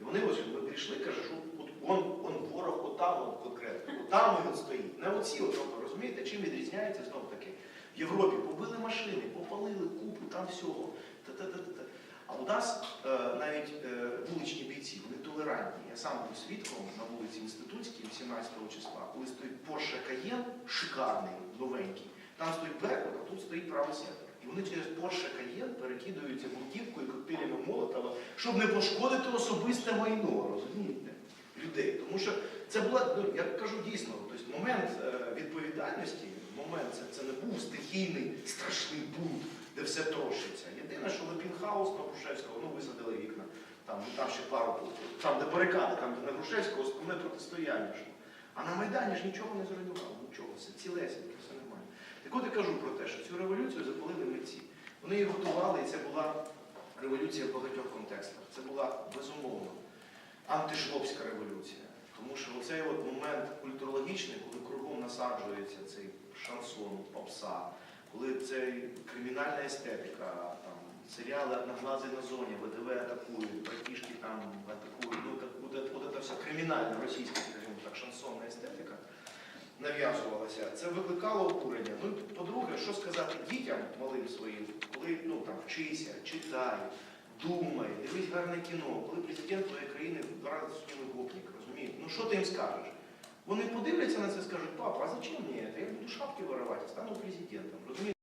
І вони ось ми прийшли, каже, що от он, он ворог отам, он конкретно, отам він стоїть. Не оці, от, тобто, розумієте, чим відрізняється знов таки. В Європі побили машини, попалили купу там всього. Та-та-та-та. А у нас е, навіть е, вуличні бійці, вони толерантні. Я сам був свідком на вулиці Інститутській 18 числа, коли стоїть Porsche Cayenne, шикарний, новенький. Там стоїть Беркут, а тут стоїть правий. І вони через перекидаються гуртівкою і коктейлями Молотова, щоб не пошкодити особисте майно, розумієте, людей. Тому що це була, ну, я кажу дійсно, тобто момент е, відповідальності, момент це, це не був стихійний страшний бунт, де все трошиться. Єдине, що Лепінхаус на Грушевського, ну висадили вікна, там, там ще пару, там де барикади, там де на Грушевського основне протистояння. йшло. А на Майдані ж нічого не зруйнувало, нічого, все цілесеньке, все нормально. Так от я кажу про те, що цю революцію запалили митці. Вони її готували, і це була революція багатьох безумовно антишлопська революція. Тому що оцей от момент культурологічний, коли кругом насаджується цей шансон, попса, коли цей кримінальна естетика, там, серіали «Одноглазий на зоні, ВДВ атакують, братішки там атакують, ну, от, ця кримінальна російська, скажімо так, шансонна естетика нав'язувалася, це викликало обурення. Ну, по-друге, що сказати дітям малим своїм, коли ну, там, вчися, читай, думай, дивись гарне кіно, коли президент твоєї країни два рази сумний гопник, розумієш? Ну що ти їм скажеш? Вони подивляться на це і скажуть, папа, а зачем мені це? Я буду шапки виривати, стану президентом. Розумієте?